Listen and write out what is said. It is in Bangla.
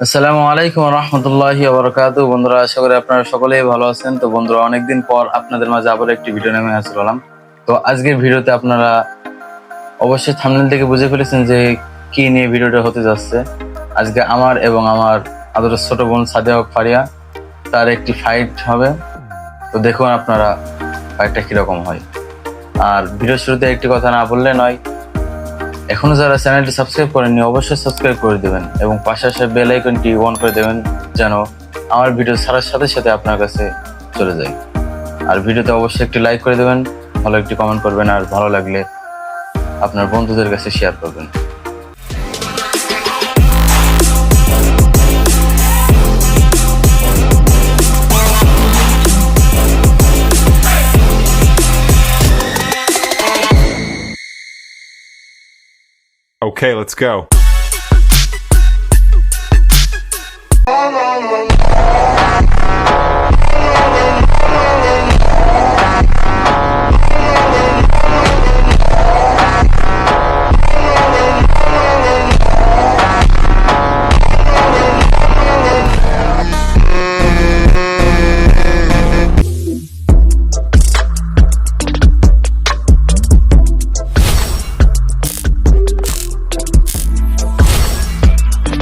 আসসালামু আলাইকুম রহমতুল্লাহি বরকাত বন্ধুরা, আশা করি আপনারা সকলেই ভালো আছেন। তো বন্ধুরা, অনেকদিন পর আপনাদের মাঝে আবার একটি ভিডিও নেমে আসলাম তো আজকের ভিডিওতে আপনারা অবশ্যই থামনেল থেকে বুঝে ফেলেছেন যে কি নিয়ে ভিডিওটা হতে যাচ্ছে। আজকে আমার এবং আমার আদর ছোট বোন সাদিয়া ফারিয়া, তার একটি ফাইট হবে। তো দেখুন আপনারা ফাইটটা কীরকম হয়। আর ভিডিও শুরুতে একটি কথা না বললে নয় এখনও যারা চ্যানেলটি সাবস্ক্রাইব করেননি, অবশ্যই সাবস্ক্রাইব করে দেবেন এবং পাশে আসে বেল আইকনটি অন করে দেবেন যেন আমার ভিডিও ছাড়ার সাথে সাথে আপনার কাছে চলে যায়। আর ভিডিওতে অবশ্যই একটি লাইক করে দেবেন, ভালো একটি কমেন্ট করবেন, আর ভালো লাগলে আপনার বন্ধুদের কাছে শেয়ার করবেন। Okay, let's go.